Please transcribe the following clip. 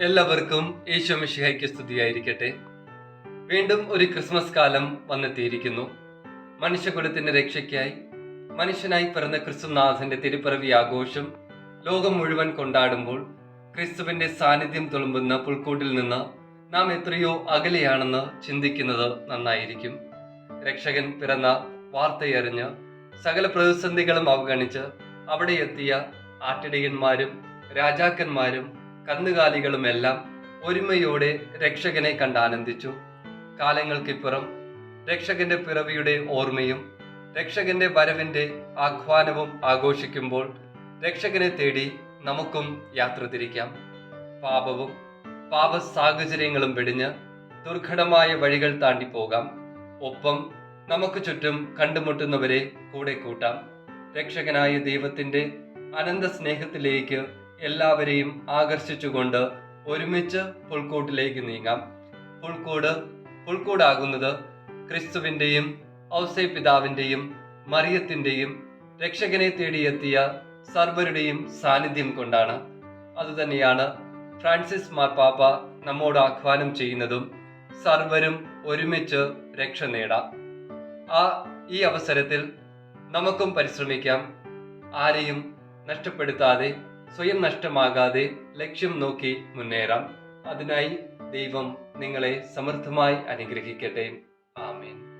എല്ലാവർക്കും ഈശോ മിഷിഹയ്ക്ക് സ്തുതിയായിരിക്കട്ടെ. വീണ്ടും ഒരു ക്രിസ്മസ് കാലം വന്നെത്തിയിരിക്കുന്നു. മനുഷ്യകുലത്തിന്റെ രക്ഷയ്ക്കായി മനുഷ്യനായി പിറന്ന ക്രിസ്തുനാഥന്റെ തിരുപ്പിറവി ആഘോഷം ലോകം മുഴുവൻ കൊണ്ടാടുമ്പോൾ ക്രിസ്തുവിന്റെ സാന്നിധ്യം തുളുമ്പുന്ന പുൽക്കൂട്ടിൽ നിന്ന് നാം എത്രയോ അകലെയാണെന്ന് ചിന്തിക്കുന്നത് നന്നായിരിക്കും. രക്ഷകൻ പിറന്ന വാർത്തയറിഞ്ഞ് സകല പ്രതിസന്ധികളും അവഗണിച്ച് അവിടെ എത്തിയ ആട്ടിടയന്മാരും രാജാക്കന്മാരും കന്നുകാലികളുമെല്ലാം ഒരുമയോടെ രക്ഷകനെ കണ്ടാനന്ദിച്ചു കാലങ്ങൾക്കിപ്പുറം രക്ഷകന്റെ പിറവിയുടെ ഓർമ്മയും രക്ഷകന്റെ വരവിന്റെ ആഹ്വാനവും ആഘോഷിക്കുമ്പോൾ രക്ഷകനെ തേടി നമുക്കും യാത്ര തിരിക്കാം. പാപവും പാപ സാഹചര്യങ്ങളും വെടിഞ്ഞ് ദുർഘടമായ വഴികൾ താണ്ടി പോകാം. ഒപ്പം നമുക്ക് ചുറ്റും കണ്ടുമുട്ടുന്നവരെ കൂടെ കൂട്ടാം. രക്ഷകനായ ദൈവത്തിന്റെ അനന്ത സ്നേഹത്തിലേക്ക് എല്ലാവരെയും ആകർഷിച്ചുകൊണ്ട് ഒരുമിച്ച് പുൽക്കൂട്ടിലേക്ക് നീങ്ങാം. പുൽക്കൂട് പുൽക്കൂടാകുന്നത് ക്രിസ്തുവിന്റെയും ഔസേ പിതാവിന്റെയും മറിയത്തിന്റെയും രക്ഷകനെ തേടിയെത്തിയ സർവരുടെയും സാന്നിധ്യം കൊണ്ടാണ്. അതുതന്നെയാണ് ഫ്രാൻസിസ് മാർപ്പാപ്പ നമ്മോട് ആഹ്വാനം ചെയ്യുന്നതും സർവരും ഒരുമിച്ച് രക്ഷ നേടാം. ആ ഈ അവസരത്തിൽ നമുക്കും പരിശ്രമിക്കാം. ആരെയും നഷ്ടപ്പെടുത്താതെ സ്വയം നഷ്ടമാകാതെ ലക്ഷ്യം നോക്കി മുന്നേറാം. അതിനായി ദൈവം നിങ്ങളെ സമൃദ്ധമായി അനുഗ്രഹിക്കട്ടെ. ആമേൻ.